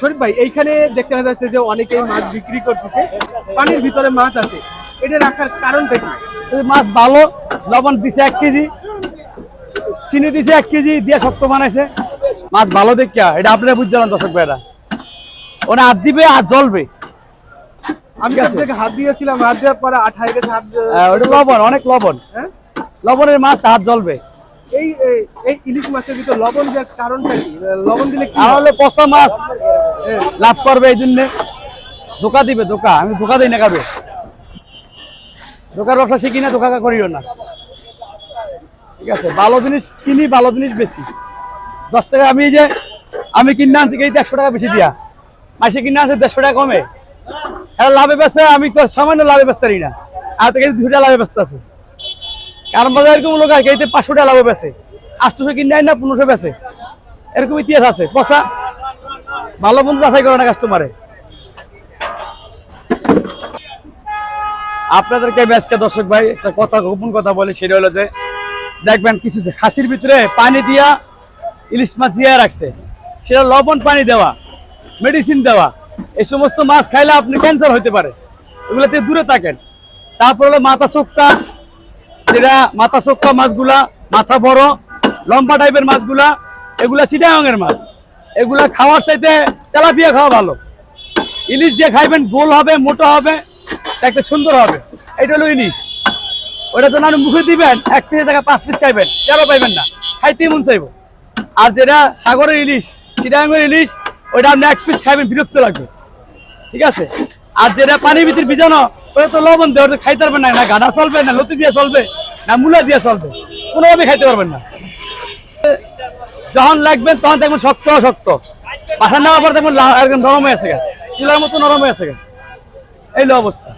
শরীফ ভাই এইখানে দেখতে পাওয়া যাচ্ছে যে অনেকেই মাছ বিক্রি করতেছে পানির ভিতরে মাছ আছে। এটা রাখার কারণটা কি? মাছ ভালো লবণ দিছে এক কেজি চিনি দিছে এক কেজি দিয়ে শক্ত বানাইছে। মাছ ভালো দেখিয়া এটা আপনারা বুঝছিলাম দর্শক ভাইরা। ওরা হাত দিবে আর জ্বলবে। আমি আপনাকে হাত দিয়েছিলাম হাত দেওয়ার পরে আঠাই গেছে হাত ওটা লবণ অনেক লবণ। হ্যাঁ? লবণের মাছ হাত জ্বলবে। এই ইলিশ মাছের ভিতর লবণ দেওয়ার কারণটা কি? লবণ দিলে কি পচা মাছ। লাভ করবে এই জন্যে। ধোকা দিবে, ধোকা। আমি ধোকা দিই না কাবে ধোকার ব্যবসা শিখি না ধোকা করিও না। ঠিক আছে, ভালো জিনিস কিনি, ভালো জিনিস বেশি দশ টাকা আমি যে, আমি কিনে আনছি, এই দেড়শো টাকা বেশি দিয়া। মাসে কিনে আনছে, দেড়শো টাকা কমে। হ্যাঁ লাভে বেচে আমি তো সামান্য লাভে পারি না। আর তো দুই টাকা লাভে ব্যস্ত আছে। কারণ বাজার এরকম লোক আর এইতে পাঁচশো টাকা লাভে বেচে। আটশোশো কিনে আয় না, পনেরোশো বেচে। এরকম ইতিহাস আছে। পচা ভালো বন্ধু যাচাই করে না কাস্টমারে আপনাদেরকে ব্যাসকে দর্শক ভাই একটা কথা, গোপন কথা বলি, সেটা হলো যে, দেখবেন কিছু খাসির ভিতরে পানি দিয়া ইলিশ মাছ দিয়ে রাখছে। সেটা লবণ পানি দেওয়া মেডিসিন দেওয়া, এই সমস্ত মাছ খাইলে আপনি ক্যান্সার হতে পারে। এগুলোতে দূরে থাকেন। তারপর হলো মাথা চোখটা যেটা মাথা চোখা মাছগুলা, মাথা বড়, লম্বা টাইপের মাছগুলা, এগুলা সিটাঙের মাছ। এগুলা খাওয়ার চাইতে তেলাপিয়া খাওয়া ভালো। ইলিশ যে খাইবেন, গোল হবে, মোটা হবে একটা সুন্দর হবে। এটা হলো ইলিশ। ওটা তো না মুখে দিবেন, এক পিসের জায়গায় পাঁচ পিস খাইবেন তেরো পাইবেন না, খাইতেই মন চাইব। আর যেটা সাগরের ইলিশ চিটাঙ্গের ইলিশ, ওইটা আপনি এক পিস খাইবেন, বিরক্ত লাগবে। ঠিক আছে? আর যেটা পানির ভিতরে ভিজানো, ওটা তো লবণ দেওয়া ওটা খাইতে পারবেন না না গাঁদা চলবে, না লতি দিয়ে চলবে, না মূলা দিয়ে চলবে। কোনোভাবে খাইতে পারবেন না। যখন লাগবেন তখন দেখবেন শক্ত শক্ত পাঠা নেওয়ার পর দেখবেন একদম নরম হয়ে আছে গা। চুলার মতো নরম হয়ে গা। এই অবস্থা